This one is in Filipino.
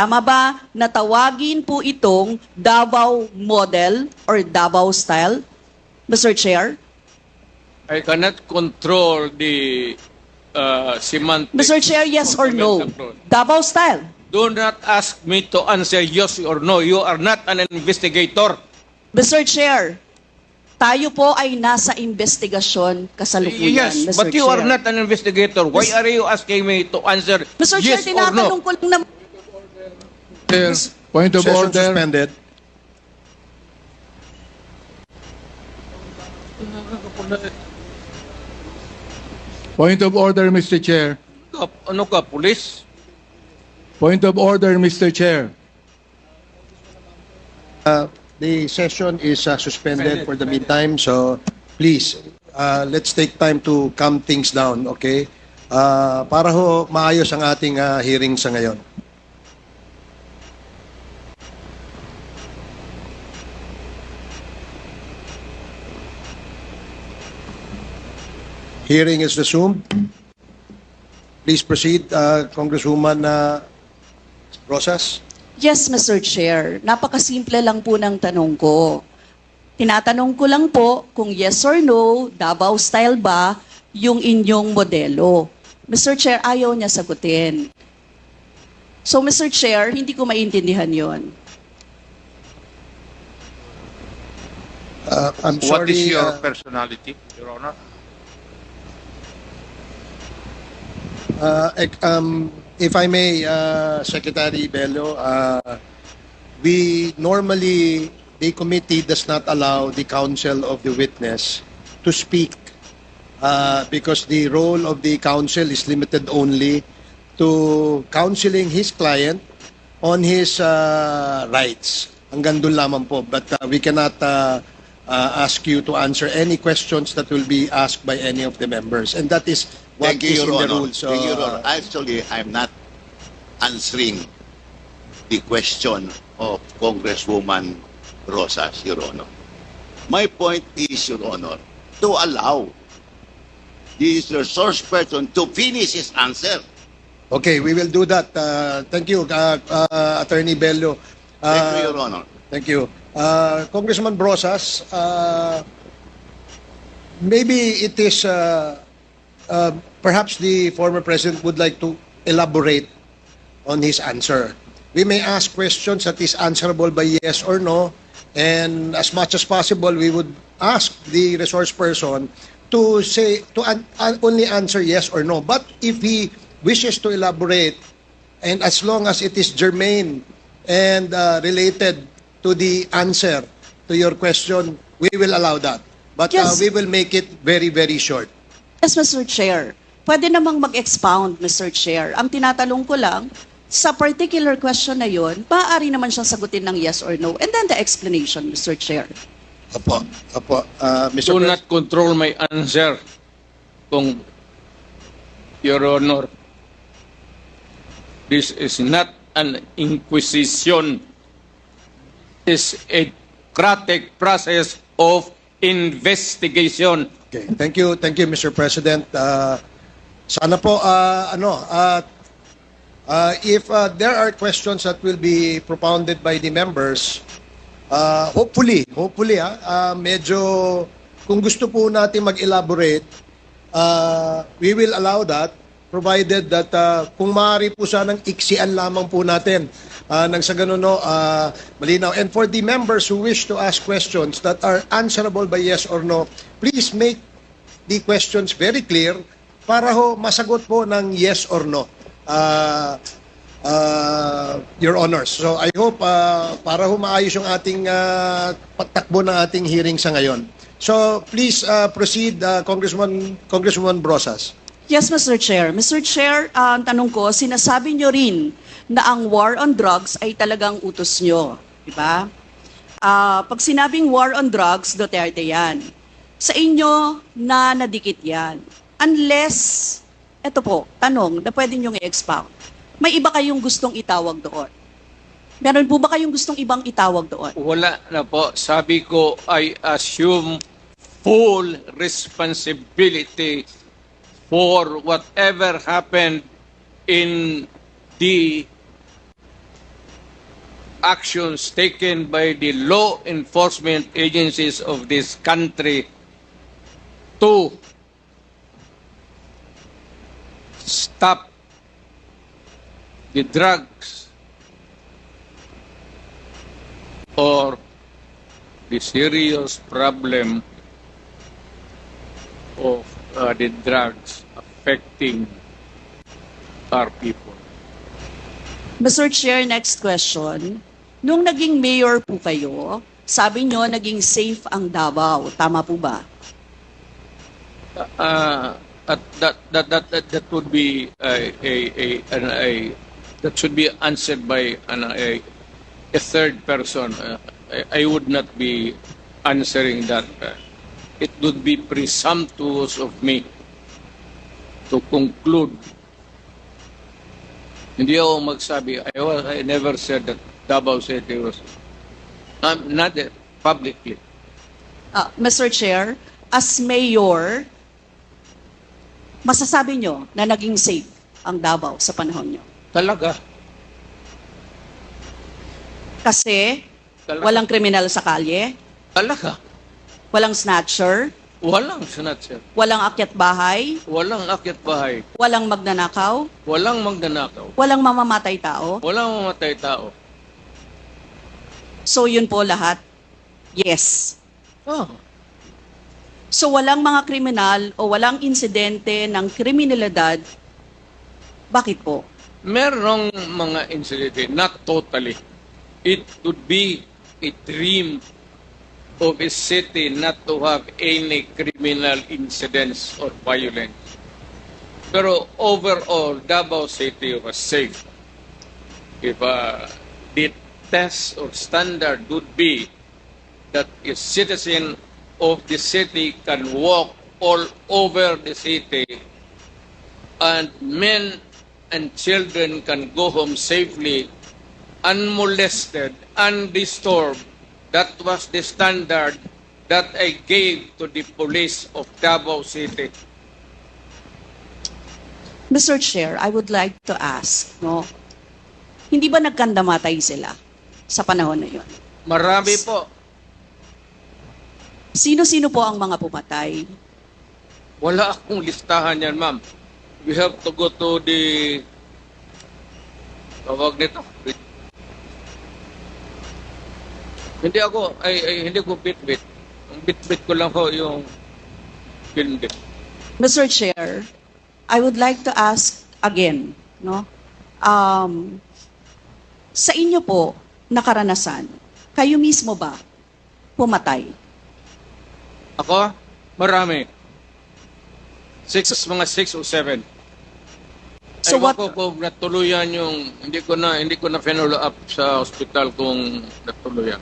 Tama ba na tawagin po itong Davao model or Davao style? Mr. Chair? I cannot control the uh, semantics. Mr. Chair, yes or no? Davao style? Do not ask me to answer yes or no. You are not an investigator. Mr. Chair, tayo po ay nasa investigasyon kasalukuyan, Yes, Mr. but you Chair. are not an investigator. Why Mis- are you asking me to answer Mr. yes Chair, or tinatanong no? ko lang naman. Chair, point of Session order. suspended. Point of order, Mr. Chair. Ka- Ano ka, police? Point of order, Mr. Chair. Uh, the session is uh, suspended for the meantime, so please, uh, let's take time to calm things down, okay? Uh, para ho maayos ang ating uh, hearing sa ngayon. Hearing is resumed. Please proceed, uh, Congresswoman uh, Rosas. Yes, Mr. Chair. Napakasimple lang po ng tanong ko. Tinatanong ko lang po kung yes or no, Davao style ba yung inyong modelo. Mr. Chair, ayaw niya sagutin. So, Mr. Chair, hindi ko maintindihan yon. Uh, I'm What sorry. is your uh, personality, Your Honor? Uh, um, if I may, uh, Secretary Bello, uh, we normally, the committee does not allow the counsel of the witness to speak uh, because the role of the counsel is limited only to counseling his client on his uh, rights. Hanggang doon lamang po. But uh, we cannot uh, uh, ask you to answer any questions that will be asked by any of the members. And that is Thank you, Your Honor. rules. Thank you, Your uh, Honor. Actually, I'm not answering the question of Congresswoman Rosas, Your Honor. My point is, Your Honor, to allow this resource person to finish his answer. Okay, we will do that. Uh, thank you, uh, uh, Attorney Bello. Uh, Thank you, Your Honor. Thank you. Uh, Congressman Brosas, uh, maybe it is, uh, uh, perhaps the former president would like to elaborate on his answer. We may ask questions that is answerable by yes or no, and as much as possible, we would ask the resource person to say, to only answer yes or no. But if he wishes to elaborate, and as long as it is germane and uh, related to the answer to your question, we will allow that. But uh, we will make it very, very short. Yes, Mr. Chair. Pwede namang mag-expound, Mr. Chair. Ang tinatanong ko lang, sa particular question na yon, maaari naman siyang sagutin ng yes or no. And then the explanation, Mr. Chair. Apo, apo. Uh, Mr. Do Pres- not control my answer. Kung Your Honor, this is not an inquisition. It's a democratic process of investigation. Okay, thank you, thank you, Mr. President. Uh, sana po, uh, ano, uh, uh, if uh, there are questions that will be propounded by the members, uh, hopefully, hopefully, ah, uh, medyo, kung gusto po natin mag-elaborate, uh, we will allow that, provided that uh, kung maaari po sanang iksian lamang po natin uh, nang sa ganun no, uh, malinaw. And for the members who wish to ask questions that are answerable by yes or no, please make the questions very clear para ho masagot po ng yes or no. Uh, uh, Your Honors. So I hope uh, para ho maayos yung ating uh, patakbo ng ating hearing sa ngayon. So please uh, proceed, uh, Congressman, Congresswoman Brosas. Yes, Mr. Chair. Mr. Chair, ah, ang tanong ko, sinasabi nyo rin na ang war on drugs ay talagang utos nyo. Di ba? Ah, pag sinabing war on drugs, Duterte yan. Sa inyo, na nadikit yan. Unless, eto po, tanong na pwede nyo i-expound. May iba kayong gustong itawag doon? Meron po ba kayong gustong ibang itawag doon? Wala na po. Sabi ko, I assume full responsibility for whatever happened in the actions taken by the law enforcement agencies of this country to stop the drugs or the serious problem of uh, the drugs affecting our people. Mr. Chair, next question. Nung naging mayor po kayo, sabi nyo naging safe ang Davao. Tama po ba? Uh, at that, that, that, that, that would be a, a, a, an, a that should be answered by an, a, a third person. Uh, I, I would not be answering that. Uh, it would be presumptuous of me to conclude. Hindi ako magsabi. I, was, I never said that Davao City was um, not uh, publicly. Ah, Mr. Chair, as mayor, masasabi nyo na naging safe ang Davao sa panahon nyo? Talaga. Kasi Talaga. walang kriminal sa kalye, Talaga. walang snatcher, Walang snatcher. walang akyat bahay, Walang akyat bahay. walang magnanakaw, Walang magnanakaw. walang mamamatay tao. Walang mamatay tao. So yun po lahat. Yes. Oh. So walang mga kriminal o walang insidente ng kriminalidad. Bakit po? Merong mga incident, not totally. It would be a dream of a city not to have any criminal incidents or violence. Pero overall, Davao City was safe. If uh, the test or standard would be that a citizen of the city can walk all over the city and men and children can go home safely, unmolested, undisturbed. That was the standard that I gave to the police of Davao City. Mr. Chair, I would like to ask, no? Hindi ba nagkandamatay sila sa panahon na yon? Marami po. Sino-sino po ang mga pumatay? Wala akong listahan yan, ma'am. We have to go to the... Tawag nito. Hindi ako, ay, ay hindi ko bit-bit. Ang bit-bit ko lang ho yung bit. Mr. Chair, I would like to ask again, no? Um, sa inyo po, nakaranasan, kayo mismo ba pumatay? Ako, marami. Six, mga six o seven. So Ewan what- ko kung natuluyan yung, hindi ko na, hindi ko na follow up sa hospital kung natuluyan.